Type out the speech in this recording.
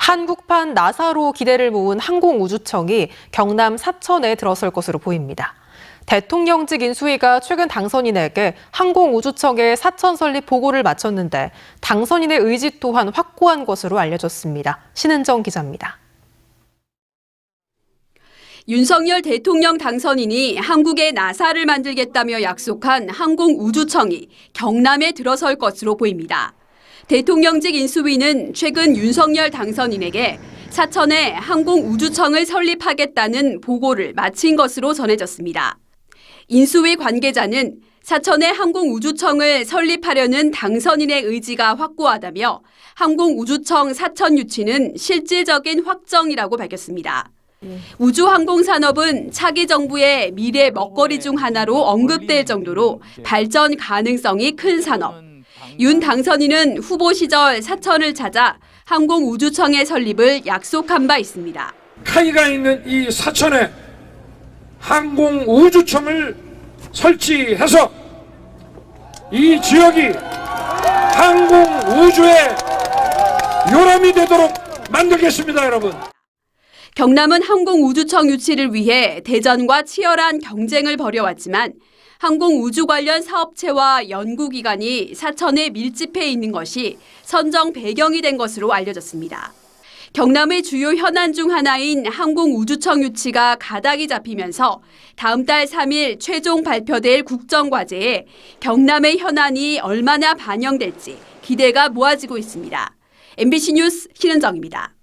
한국판 나사로 기대를 모은 항공우주청이 경남 사천에 들어설 것으로 보입니다. 대통령직 인수위가 최근 당선인에게 항공우주청의 사천 설립 보고를 마쳤는데 당선인의 의지 또한 확고한 것으로 알려졌습니다. 신은정 기자입니다. 윤석열 대통령 당선인이 한국에 나사를 만들겠다며 약속한 항공우주청이 경남에 들어설 것으로 보입니다. 대통령직 인수위는 최근 윤석열 당선인에게 사천에 항공우주청을 설립하겠다는 보고를 마친 것으로 전해졌습니다. 인수위 관계자는 사천에 항공우주청을 설립하려는 당선인의 의지가 확고하다며 항공우주청 사천 유치는 실질적인 확정이라고 밝혔습니다. 우주항공산업은 차기 정부의 미래 먹거리 중 하나로 언급될 정도로 발전 가능성이 큰 산업. 윤 당선인은 후보 시절 사천을 찾아 항공우주청의 설립을 약속한 바 있습니다. 카이가 있는 이 사천에 항공 우주청을 설치해서 이 지역이 항공 우주의 요람이 되도록 만들겠습니다, 여러분. 경남은 항공우주청 유치를 위해 대전과 치열한 경쟁을 벌여왔지만 항공우주 관련 사업체와 연구기관이 사천에 밀집해 있는 것이 선정 배경이 된 것으로 알려졌습니다. 경남의 주요 현안 중 하나인 항공우주청 유치가 가닥이 잡히면서 다음 달 3일 최종 발표될 국정과제에 경남의 현안이 얼마나 반영될지 기대가 모아지고 있습니다. MBC 뉴스 신은정입니다.